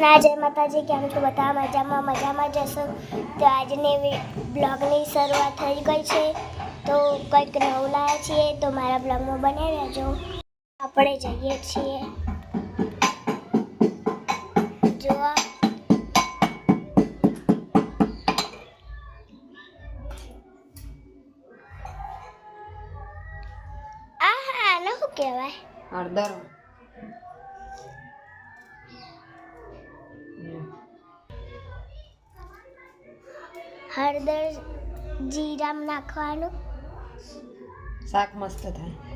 ના, જય માતાજી, કેમ છો? બધા મજામાં? મજામાં જશો તો આજની બ્લોગની શરૂઆત થઈ ગઈ છે. તો કંઈક નવું લાવ્યા છીએ, તો મારા બ્લોગમાં બને રહેજો. આપણે જઈએ છીએ. જોવા. હા આને શું કહેવાય? હળદર. હળદર જીરામ નાખવાનું. શાક મસ્ત થાય.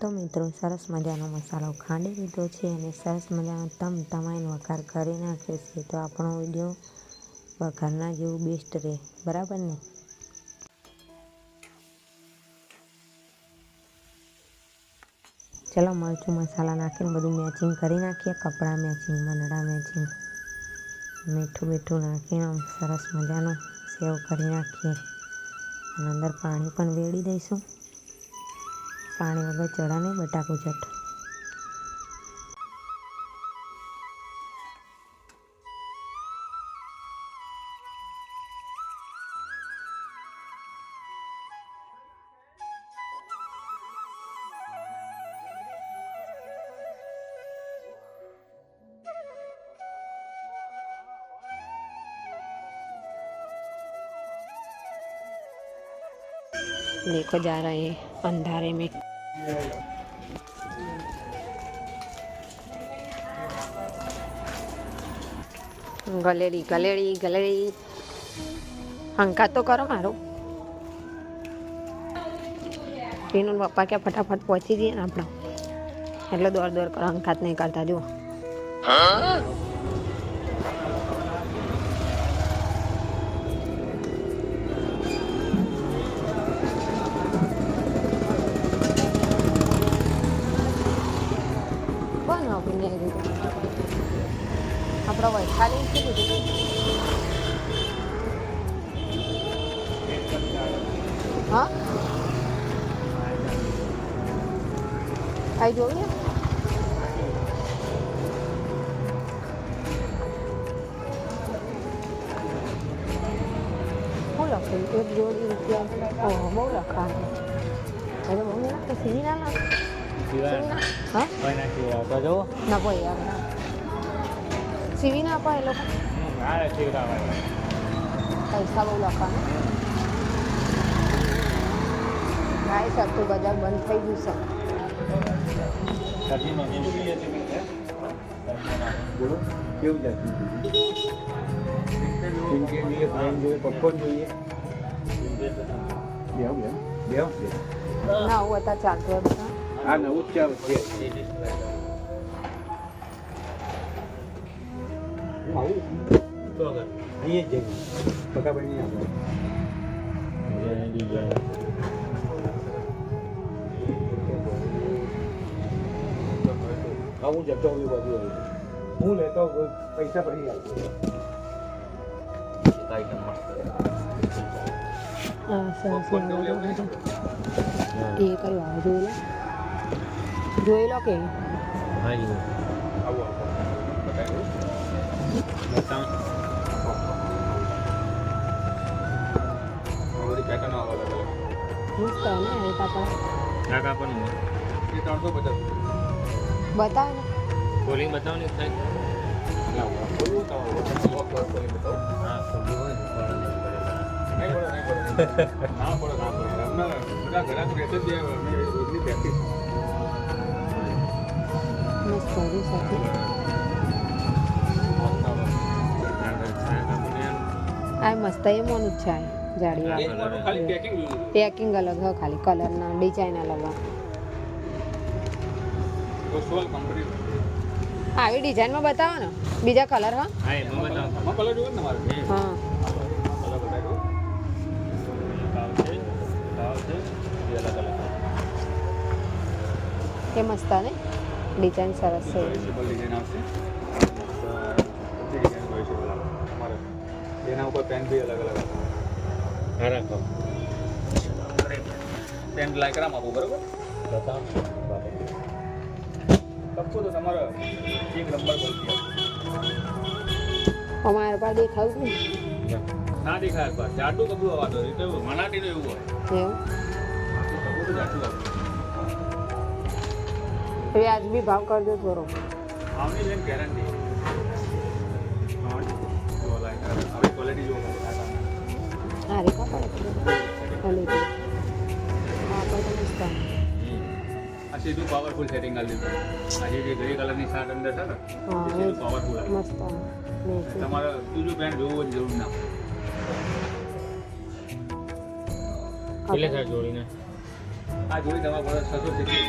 તો મિત્રો, સરસ મજાનો મસાલો ખાંડી લીધો છે અને સરસ મજાનો તમ તમાઈને વઘાર કરી નાખ્યો છે. તો આપણો વીડિયો વઘારના જેવું બેસ્ટ રહે. બરાબર ને? ચલો, મરચું મસાલા નાખીને બધું મેચિંગ કરી નાખીએ. કપડાં મેચિંગ મનડા મેચિંગ મીઠું મીઠું નાખીને આમ સરસ મજાનો સેવ કરી નાખીએ. અને અંદર પાણી પણ વેડી દઈશું. પાણી વગર ચડાને બટાકું ચટ देखो जा रहे हैं अंधारे में ગલેડી ગલેડી ગલેડી હંકા તો કરો મારો પીનું પપ્પા કે ફટાફટ પહોંચી જઈએ ને આપણે એટલે દોડ દોડ કરો હંકાત નહીં કરતા જુઓ વૈશાલી શું કીધું હા શું લખ્યું એક જોડી રૂપિયા ઓહો બહુ લખાણ એટલે હા કોઈ નાખી તો જો ના ભાઈ યાર સીવી ના અપાય એ લોકો. પૈસા બહુ લખાણ ગાય શકતું બજાર બંધ થઈ ગયું છે. છે? જોઈએ. ના હું અત્યારે ચાલતું હા નવું જ છે. હું આવું તો અહીંયા જ જઈએ પકાભાઈ નહીં આપણે હું જતો હોઉં બાજુ હું લેતો પૈસા પડી જાય હા સરસ લાગે બધું. એ કયું આવે જોઈ લો જોઈ લો કે મસ્ત હે પણ એ પાપા બતાવે ને બોલિંગ બતાવો ને થાય ના આ મસ્ત એ મોનું જ છે ખાલી પેકિંગ અલગ હ ખાલી કલરના ડિઝાઇન અલગ આવી ડિઝાઇનમાં બતાવો ને. બીજા કલર હા. હા અલગ મસ્ત ને. ડિઝાઇન સરસ છે. પેન બી અલગ અલગ હા રાખો. પેન લાયકરામ આપું બરોબર? કપકો તો તમારો એક નંબર ક્વોલિટી અમારા પાસે દેખાવું ને. દેખાય પર જાડું કપડું આવવા દો. એ તો મનાટીનું એવું હોય. વ્યાજબી ભાવ કરજો થોડો. આવની બેન ગેરંટી આ સીધું પાવરફુલ સેટિંગ આવી દીધું. આ જે ગ્રે કલરની શાર્ટ અંદર છે ને પાવરફુલ આવે મસ્ત. તમારે બીજું પેન્ટ જોવું જ જરૂર ના કાપડ. જોડીને? આ જોડી તમારે પડે છસો સિત્તેર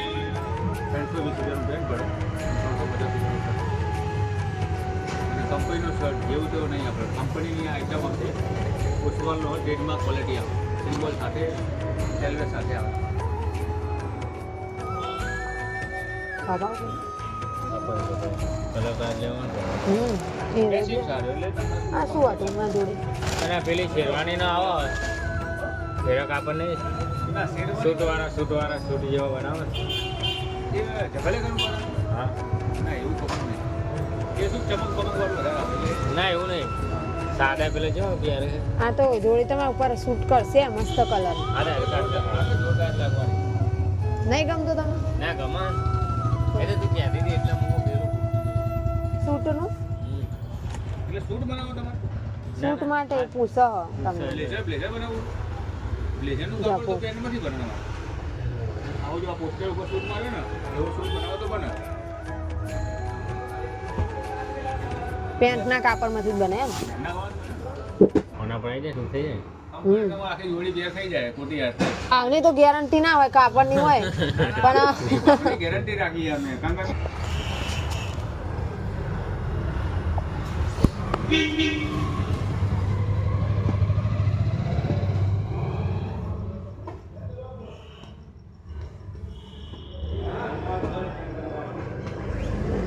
ત્રણસો વીસ રૂપિયાનું પેન્ટ પડે. ત્રણસો પચાસ રૂપિયાનું કંપનીનો શર્ટ જેવું તેવું નહીં આપણે. કંપનીની આઈટમ હશે. ઓસવાલનો ટ્રેડમાર્ક ક્વોલિટી આવે. સિમ્બોલ સાથે સેલવે સાથે આવે. પેલી શેરવાની ના આવે ફેરક આપણને સૂટ વાળા સૂટ વાળા સૂટ જેવો બનાવે. ભલે કરવું પડે. હા. ના એવું નહીં. સાદા પેલો જો આ તો જોડી તમે ઉપર શૂટ કરશે મસ્ત કલર નહીં ગમતો તમે ના ગમા. એ તો કહેતી હતી એટલે હું એટલે સૂટ બનાવો તમારે? શૂટ માટે પૂછ તમને. બ્લેઝર બ્લેઝર બ્લેઝરનું કાપડ તો પો. પેન્ટમાંથી બનાવવાનું. આવો જો આ પોસ્ટર ઉપર સૂટ મારે ને એવો સૂટ બનાવો તો બને. પેન્ટના કાપડમાંથી જ બને એમ. જાય શું થઈ જાય? આવની તો ગેરંટી ના હોય કાપડની હોય. પણ ગેરંટી રાખી અમે કારણ કે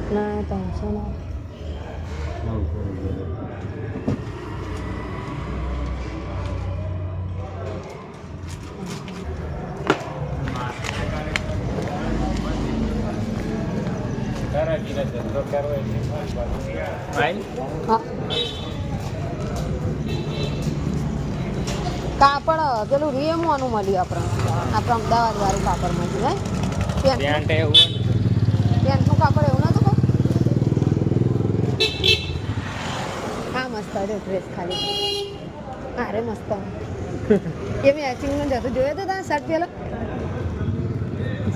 ના ત્રણસો ના તારા જીરા ધંધો કરવો એટલે ભાઈ હા કાપડ પેલું રેમવાનું મળ્યું આપણે. આપણે અમદાવાદ વાળું કાપડમાંથી હે? પેન્ટ એવું પેન્ટનું કાપડ એવું હતો ડ્રેસ ખાલી. અરે મસ્ત એ મેચિંગનું જતું જોયો તો તમે શર્ટ પેલો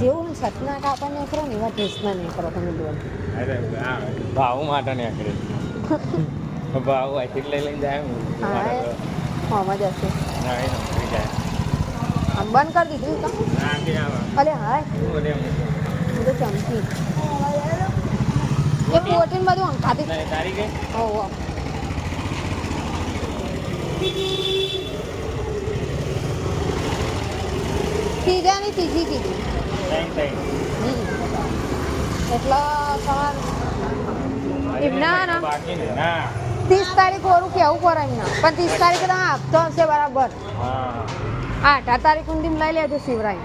જેવું શર્ટના કાપડ નીકળો ને એવા ડ્રેસના નીકળો તમે જુઓ ભાવ માટે નીકળે. ભાવ આથી લઈ લઈને જાય હું. હા એ જશે. આમ બંધ કરી દીધું તો ના આથી આવે અલે હાય. શું બધે હું. હું તો ચમકી. એ પ્રોટીન બધું અંકાતી તારી ગઈ ઓહો ત્રીજાની ત્રીજી કીધી. એટલે તમારે ના ત્રીસ તારીખ ઓરું કેવું પડે એમને પણ ત્રીસ તારીખે તમે આપતો હશે બરાબર. આઠ અઢાર તારીખ સુધી લઈ લેજો શિવરાય.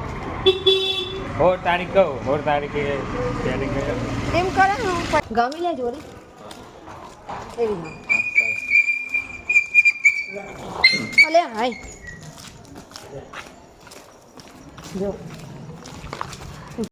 સોળ તારીખ કહું સોળ તારીખે એમ કરે ને ગમી લે જોડી એવી હા. અલે હાય. જો.